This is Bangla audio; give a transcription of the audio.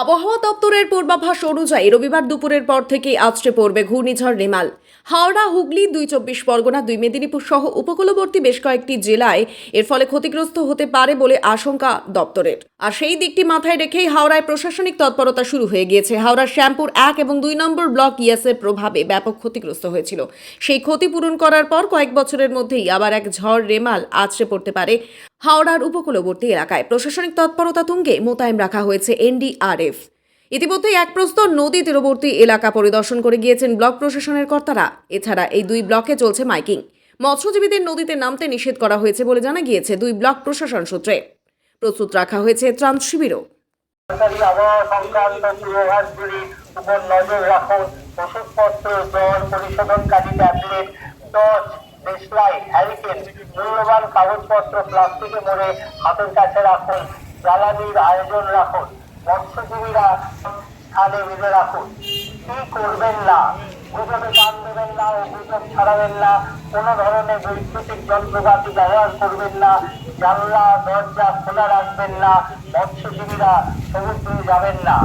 আবহাওয়া দপ্তরের পূর্বাভাস অনুযায়ী রবিবার দুপুরের পর থেকে আছড়ে পড়বে ঘূর্ণিঝড় রেমাল। হাওড়া, হুগলি, দুই চব্বিশ পরগনা, দুই মেদিনীপুর সহ উপকূলবর্তী বেশ কয়েকটি জেলায় এর ফলে ক্ষতিগ্রস্ত হতে পারে বলে আশঙ্কা দপ্তরের। আর সেই দিকটি মাথায় রেখেই হাওড়ায় প্রশাসনিক তৎপরতা শুরু হয়ে গিয়েছে। হাওড়ার শ্যামপুর এক এবং দুই নম্বর ব্লক ইয়াসের প্রভাবে ব্যাপক ক্ষতিগ্রস্ত হয়েছিল। সেই ক্ষতি পূরণ করার পর কয়েক বছরের মধ্যেই আবার এক ঝড় রেমাল আছড়ে পড়তে পারে হাওড়ার উপকূলবর্তী এলাকায়। প্রশাসনিক তৎপরতা তুঙ্গে মোতায়েন রাখা হয়েছে এনডিআরএফ। ইতিমধ্যে এক প্রস্তর নদী তীরবর্তী এলাকা পরিদর্শন করে গিয়েছেন ব্লক প্রশাসনের কর্তারা। এছাড়া এই দুই ব্লকে চলছে মাইকিং। মৎস্যজীবীদের নদীতে নামতে নিষেধ করা হয়েছে বলে জানা গিয়েছে দুই ব্লক প্রশাসন সূত্রে। প্রস্তুত রাখা হয়েছে ত্রাণ শিবিরও। উপর নজর রাখুন। ওষুধপত্র জল পরিশোধনকারী ট্যাবলেট দেশলাই মূল্যবান কাগজপত্র হাতের রাখুন। জ্বালানির আয়োজন রাখুন। মৎস্যজীবীরা স্থানে বেঁধে রাখুন। কি করবেন না? গুজবে কান দেবেন ও ছাড়াবেন না, কোনো ধরনের বৈদ্যুতিক যন্ত্রপাতি ব্যবহার করবেন না, জানলা, দরজা খোলা রাখবেন না, মৎস্যজীবীরা সমুদ্রে যাবেন না।